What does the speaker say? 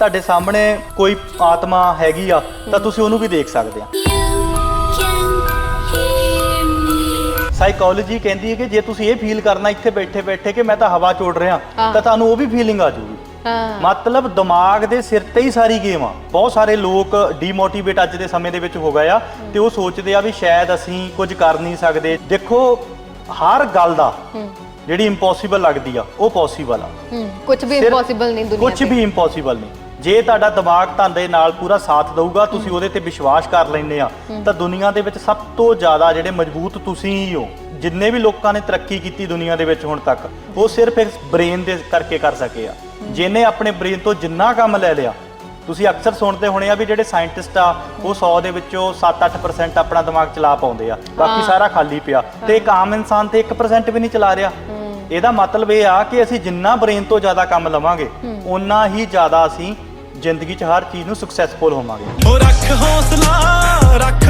ਤੁਹਾਡੇ ਸਾਹਮਣੇ ਕੋਈ ਆਤਮਾ ਹੈਗੀ ਆ ਤਾਂ ਤੁਸੀਂ ਉਹਨੂੰ ਵੀ ਦੇਖ ਸਕਦੇ ਆ. ਸਾਈਕੋਲੋਜੀ ਕਹਿੰਦੀ ਹੈ ਕਿ ਜੇ ਤੁਸੀਂ ਇਹ ਫੀਲ ਕਰਨਾ ਇੱਥੇ ਬੈਠੇ ਬੈਠੇ ਕਿ ਮੈਂ ਤਾਂ ਹਵਾ ਚੋੜ ਰਿਹਾ। ਤਾਂ ਤੁਹਾਨੂੰ ਉਹ ਵੀ ਫੀਲਿੰਗ ਆ ਜਾਊਗੀ। ਹਾਂ। ਮਤਲਬ ਦਿਮਾਗ ਦੇ ਸਿਰ ਤੇ ਹੀ ਸਾਰੀ ਗੇਮ ਆ। ਬਹੁਤ ਸਾਰੇ ਲੋਕ ਡੀਮੋਟੀਵੇਟ ਅੱਜ ਦੇ ਸਮੇਂ ਦੇ ਵਿੱਚ ਹੋ ਗਏ ਆ ਤੇ ਉਹ ਸੋਚਦੇ ਆ ਵੀ ਸ਼ਾਇਦ ਅਸੀਂ ਕੁਝ ਕਰ ਨਹੀਂ ਸਕਦੇ। ਦੇਖੋ ਹਰ ਗੱਲ ਦਾ ਜਿਹੜੀ ਇੰਪੋਸੀਬਲ ਲੱਗਦੀ ਆ ਉਹ ਪੋਸੀਬਲ ਆ। ਹੂੰ ਕੁਝ ਵੀ ਇੰਪੋਸੀਬਲ ਨਹੀਂ ਦੁਨੀਆ ਕੁਝ ਵੀ ਇੰਪੋਸੀਬਲ ਨਹੀਂ। ਜੇ ਤੁਹਾਡਾ ਦਿਮਾਗ ਤੁਹਾਡੇ ਨਾਲ ਪੂਰਾ ਸਾਥ ਦਊਗਾ ਤੁਸੀਂ ਉਹਦੇ ਤੇ ਵਿਸ਼ਵਾਸ ਕਰ ਲੈਂਦੇ ਆ। ਤਾਂ ਦੁਨੀਆ ਦੇ ਵਿੱਚ ਸਭ ਤੋਂ ਜ਼ਿਆਦਾ ਜਿਹੜੇ ਮਜ਼ਬੂਤ ਤੁਸੀਂ ਹੀ ਹੋ ਜਿੰਨੇ ਵੀ ਲੋਕਾਂ ਨੇ ਤਰੱਕੀ ਕੀਤੀ ਦੁਨੀਆ ਦੇ ਵਿੱਚ ਹੁਣ ਤੱਕ ਉਹ ਸਿਰਫ ਇਸ ਬ੍ਰੇਨ ਦੇ ਕਰਕੇ ਕਰ ਸਕੇ ਆ। ਜਿਹਨੇ ਆਪਣੇ ਬ੍ਰੇਨ ਤੋਂ ਜਿੰਨਾ ਕੰਮ ਲੈ ਲਿਆ ਤੁਸੀਂ ਅਕਸਰ ਸੁਣਦੇ ਹੋਣੇ ਆ ਵੀ ਜਿਹੜੇ ਸਾਇੰਟਿਸਟ ਆ ਉਹ 100 ਦੇ ਵਿੱਚੋਂ 7-8% ਆਪਣਾ ਦਿਮਾਗ ਚਲਾ ਪਾਉਂਦੇ ਆ। ਬਾਕੀ ਸਾਰਾ ਖਾਲੀ ਪਿਆ। ਤੇ ਇੱਕ ਆਮ ਇਨਸਾਨ ਤੇ 1% ਵੀ ਨਹੀਂ ਚਲਾ ਰਿਹਾ। ਇਹਦਾ ਮਤਲਬ ਇਹ ਆ ਕਿ ਅਸੀਂ ਜਿੰਨਾ ਬ੍ਰੇਨ ਤੋਂ ਜ਼ਿਆਦਾ ਕੰਮ ਲਵਾਂਗੇ ਉਨਾ ਹੀ ਜ਼ਿਆਦਾ ਅਸੀਂ ਜ਼ਿੰਦਗੀ 'ਚ ਹਰ ਚੀਜ਼ ਨੂੰ ਸਕਸੈਸਫੁਲ ਹੋਵਾਂਗੇ। ਰੱਖ ਹੌਸਲਾ ਰੱਖ